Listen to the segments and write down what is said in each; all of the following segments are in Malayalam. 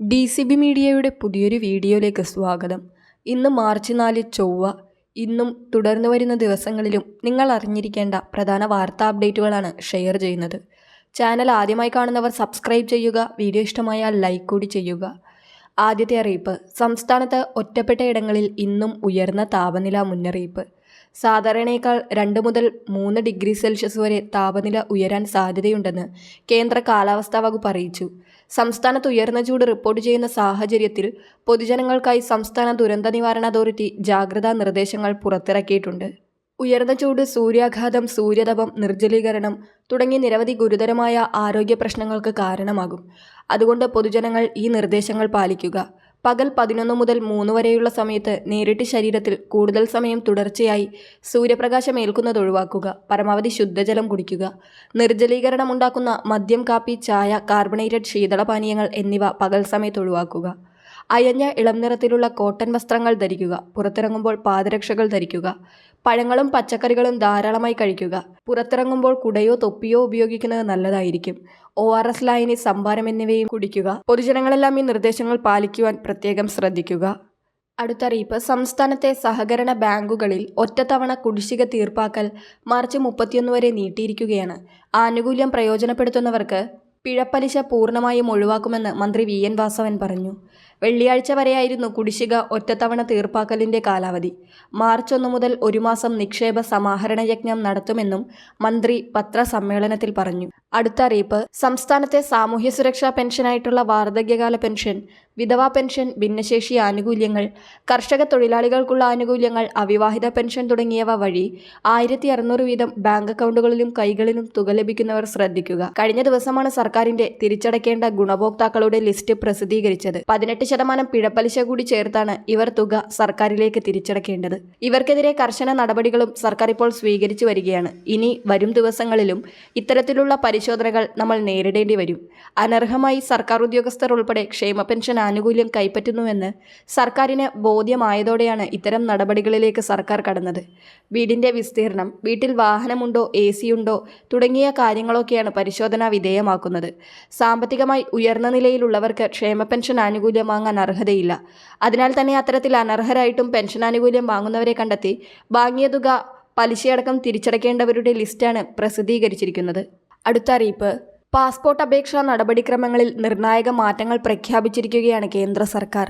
ഡി സി ബി മീഡിയയുടെ പുതിയൊരു വീഡിയോയിലേക്ക് സ്വാഗതം. ഇന്ന് മാർച്ച് നാല് ചൊവ്വ. ഇന്നും തുടർന്നു വരുന്ന ദിവസങ്ങളിലും നിങ്ങൾ അറിഞ്ഞിരിക്കേണ്ട പ്രധാന വാർത്താ അപ്ഡേറ്റുകളാണ് ഷെയർ ചെയ്യുന്നത്. ചാനൽ ആദ്യമായി കാണുന്നവർ സബ്സ്ക്രൈബ് ചെയ്യുക വീഡിയോ ഇഷ്ടമായാൽ ലൈക്ക് കൂടി ചെയ്യുക. ആദ്യത്തെ അറിയിപ്പ് സംസ്ഥാനത്ത് ഒറ്റപ്പെട്ട ഇടങ്ങളിൽ ഇന്നും ഉയർന്ന താപനില മുന്നറിയിപ്പ്. സാധാരണയേക്കാൾ രണ്ട് മുതൽ മൂന്ന് ഡിഗ്രി സെൽഷ്യസ് വരെ താപനില ഉയരാൻ സാധ്യതയുണ്ടെന്ന് കേന്ദ്ര കാലാവസ്ഥാ വകുപ്പ് അറിയിച്ചു. സംസ്ഥാനത്ത് ഉയർന്ന ചൂട് റിപ്പോർട്ട് ചെയ്യുന്ന സാഹചര്യത്തിൽ പൊതുജനങ്ങൾക്കായി സംസ്ഥാന ദുരന്ത നിവാരണ അതോറിറ്റി ജാഗ്രതാ നിർദ്ദേശങ്ങൾ പുറത്തിറക്കിയിട്ടുണ്ട്. ഉയർന്ന ചൂട് സൂര്യാഘാതം സൂര്യതപം നിർജലീകരണം തുടങ്ങി നിരവധി ഗുരുതരമായ ആരോഗ്യ പ്രശ്നങ്ങൾക്ക് കാരണമാകും. അതുകൊണ്ട് പൊതുജനങ്ങൾ ഈ നിർദ്ദേശങ്ങൾ പാലിക്കുക. പകൽ പതിനൊന്ന് മുതൽ മൂന്ന് വരെയുള്ള സമയത്ത് നേരിട്ട് ശരീരത്തിൽ കൂടുതൽ സമയം തുടർച്ചയായി സൂര്യപ്രകാശം ഏൽക്കുന്നത് ഒഴിവാക്കുക പരമാവധി ശുദ്ധജലം കുടിക്കുക നിർജലീകരണം ഉണ്ടാക്കുന്ന മദ്യം കാപ്പി ചായ കാർബണേറ്റഡ് ശീതളപാനീയങ്ങൾ എന്നിവ പകൽ സമയത്ത് ഒഴിവാക്കുക. അയഞ്ഞ ഇളം നിറത്തിലുള്ള കോട്ടൺ വസ്ത്രങ്ങൾ ധരിക്കുക. പുറത്തിറങ്ങുമ്പോൾ പാദരക്ഷകൾ ധരിക്കുക. പഴങ്ങളും പച്ചക്കറികളും ധാരാളമായി കഴിക്കുക. പുറത്തിറങ്ങുമ്പോൾ കുടയോ തൊപ്പിയോ ഉപയോഗിക്കുന്നത് നല്ലതായിരിക്കും. ഒ ആർ എസ് ലായനി സംഭാരം എന്നിവയും കുടിക്കുക. പൊതുജനങ്ങളെല്ലാം ഈ നിർദ്ദേശങ്ങൾ പാലിക്കുവാൻ പ്രത്യേകം ശ്രദ്ധിക്കുക. അടുത്തറിയിപ്പ് സംസ്ഥാനത്തെ സഹകരണ ബാങ്കുകളിൽ ഒറ്റത്തവണ കുടിശ്ശിക തീർപ്പാക്കൽ മാർച്ച് മുപ്പത്തിയൊന്ന് വരെ നീട്ടിയിരിക്കുകയാണ്. ആനുകൂല്യം പ്രയോജനപ്പെടുത്തുന്നവർക്ക് പിഴപ്പലിശ പൂർണമായും ഒഴിവാക്കുമെന്ന് മന്ത്രി വി. എൻ. വാസവൻ പറഞ്ഞു. വെള്ളിയാഴ്ച വരെയായിരുന്നു കുടിശ്ശിക ഒറ്റത്തവണ തീർപ്പാക്കലിന്റെ കാലാവധി. മാർച്ച് ഒന്ന് മുതൽ ഒരു മാസം നിക്ഷേപ സമാഹരണ യജ്ഞം നടത്തുമെന്നും മന്ത്രി പത്രസമ്മേളനത്തിൽ പറഞ്ഞു. അടുത്ത അറിയിപ്പ് സംസ്ഥാനത്തെ സാമൂഹ്യ സുരക്ഷാ പെൻഷനായിട്ടുള്ള വാർദ്ധക്യകാല പെൻഷൻ വിധവാ പെൻഷൻ ഭിന്നശേഷി ആനുകൂല്യങ്ങൾ കർഷക തൊഴിലാളികൾക്കുള്ള ആനുകൂല്യങ്ങൾ അവിവാഹിത പെൻഷൻ തുടങ്ങിയവ വഴി ആയിരത്തി അറുന്നൂറ് വീതം ബാങ്ക് അക്കൗണ്ടുകളിലും കൈകളിലും തുക ലഭിക്കുന്നവർ ശ്രദ്ധിക്കുക. കഴിഞ്ഞ ദിവസമാണ് സർക്കാരിന്റെ തിരിച്ചടയ്ക്കേണ്ട ഗുണഭോക്താക്കളുടെ ലിസ്റ്റ് പ്രസിദ്ധീകരിച്ചത്. പതിനെട്ട് ശതമാനം പിഴപ്പലിശ കൂടി ചേർത്താണ് ഇവർ തുക സർക്കാരിലേക്ക് തിരിച്ചടക്കേണ്ടത് ഇവർക്കെതിരെ കർശന നടപടികളും സർക്കാർ ഇപ്പോൾ സ്വീകരിച്ചു വരികയാണ്. ഇനി വരും ദിവസങ്ങളിലും ഇത്തരത്തിലുള്ള പരിശോധനകൾ നമ്മൾ നേരിടേണ്ടി വരും. അനർഹമായി സർക്കാർ ഉദ്യോഗസ്ഥർ ഉൾപ്പെടെ ക്ഷേമ പെൻഷൻ ആനുകൂല്യം കൈപ്പറ്റുന്നുവെന്ന് സർക്കാരിന് ബോധ്യമായതോടെയാണ് ഇത്തരം നടപടികളിലേക്ക് സർക്കാർ കടന്നത്. വീടിന്റെ വിസ്തീർണം വീട്ടിൽ വാഹനമുണ്ടോ എ ഉണ്ടോ തുടങ്ങിയ കാര്യങ്ങളൊക്കെയാണ് പരിശോധനാ വിധേയമാക്കുന്നത്. സാമ്പത്തികമായി ഉയർന്ന നിലയിലുള്ളവർക്ക് ക്ഷേമ പെൻഷൻ ആനുകൂല്യം വാങ്ങാൻ അർഹതയില്ല. അതിനാൽ തന്നെ അത്തരത്തിൽ അനർഹരായിട്ടും പെൻഷൻ ആനുകൂല്യം വാങ്ങുന്നവരെ കണ്ടെത്തി വാങ്ങിയ തുക പലിശയടക്കം തിരിച്ചടയ്ക്കേണ്ടവരുടെ ലിസ്റ്റാണ് പ്രസിദ്ധീകരിച്ചിരിക്കുന്നത്. അടുത്ത അറിയിപ്പ്. പാസ്പോർട്ട് അപേക്ഷാ നടപടിക്രമങ്ങളിൽ നിർണായക മാറ്റങ്ങൾ പ്രഖ്യാപിച്ചിരിക്കുകയാണ് കേന്ദ്ര സർക്കാർ.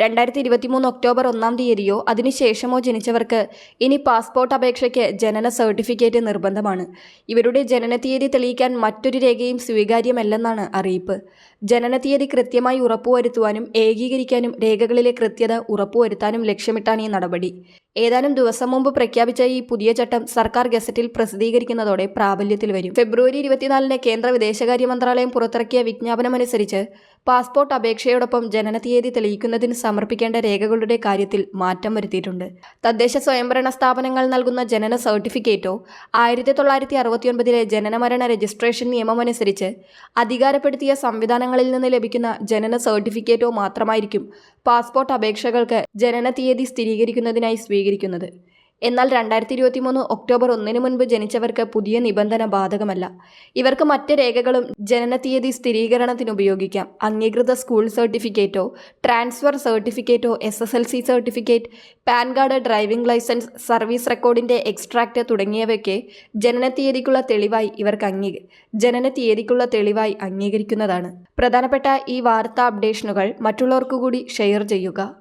രണ്ടായിരത്തി ഇരുപത്തിമൂന്ന് ഒക്ടോബർ ഒന്നാം തീയതിയോ അതിനുശേഷമോ ജനിച്ചവർക്ക് ഇനി പാസ്പോർട്ട് അപേക്ഷയ്ക്ക് ജനന സർട്ടിഫിക്കറ്റ് നിർബന്ധമാണ്. ഇവരുടെ ജനനതീയതി തെളിയിക്കാൻ മറ്റൊരു രേഖയും സ്വീകാര്യമല്ലെന്നാണ് അറിയിപ്പ്. ജനനതീയതി കൃത്യമായി ഉറപ്പുവരുത്തുവാനും ഏകീകരിക്കാനും രേഖകളിലെ കൃത്യത ഉറപ്പുവരുത്താനും ലക്ഷ്യമിട്ടാണ് ഈ നടപടി. ഏതാനും ദിവസം മുമ്പ് പ്രഖ്യാപിച്ച ഈ പുതിയ ചട്ടം സർക്കാർ ഗസറ്റിൽ പ്രസിദ്ധീകരിക്കുന്നതോടെ പ്രാബല്യത്തിൽ വരും. ഫെബ്രുവരി ഇരുപത്തിനാലിന് കേന്ദ്ര വിദേശകാര്യ മന്ത്രാലയം പുറത്തിറക്കിയ വിജ്ഞാപനമനുസരിച്ച് പാസ്പോർട്ട് അപേക്ഷയോടൊപ്പം ജനനതീയതി തെളിയിക്കുന്നതിന് സമർപ്പിക്കേണ്ട രേഖകളുടെ കാര്യത്തിൽ മാറ്റം വരുത്തിയിട്ടുണ്ട്. തദ്ദേശ സ്വയംഭരണ സ്ഥാപനങ്ങൾ നൽകുന്ന ജനന സർട്ടിഫിക്കറ്റോ ആയിരത്തി തൊള്ളായിരത്തി അറുപത്തിയൊൻപതിലെ ജനനമരണ രജിസ്ട്രേഷൻ നിയമമനുസരിച്ച് അധികാരപ്പെടുത്തിയ സംവിധാനങ്ങളിൽ നിന്ന് ലഭിക്കുന്ന ജനന സർട്ടിഫിക്കറ്റോ മാത്രമായിരിക്കും പാസ്പോർട്ട് അപേക്ഷകൾക്ക് ജനനതീയതി സ്ഥിരീകരിക്കുന്നതിനായി സ്വീകരിക്കുന്നത്. എന്നാൽ രണ്ടായിരത്തി ഇരുപത്തി മൂന്ന് ഒക്ടോബർ ഒന്നിന് മുൻപ് ജനിച്ചവർക്ക് പുതിയ നിബന്ധന ബാധകമല്ല. ഇവർക്ക് മറ്റ് രേഖകളും ജനനതീയതി സ്ഥിരീകരണത്തിന് ഉപയോഗിക്കാം അംഗീകൃത സ്കൂൾ സർട്ടിഫിക്കറ്റോ transfer സർട്ടിഫിക്കറ്റോ S S L C certificate PAN card driving licence service റെക്കോർഡിന്റെ extract തുടങ്ങിയവയ്ക്ക് ജനനതീയതിക്കുള്ള തെളിവായി ഇവർക്ക് അംഗീ ജനനതീയതിക്കുള്ള തെളിവായി അംഗീകരിക്കുന്നതാണ്. പ്രധാനപ്പെട്ട ഈ വാർത്താ അപ്ഡേഷനുകൾ മറ്റുള്ളവർക്കു കൂടി ഷെയർ ചെയ്യുക.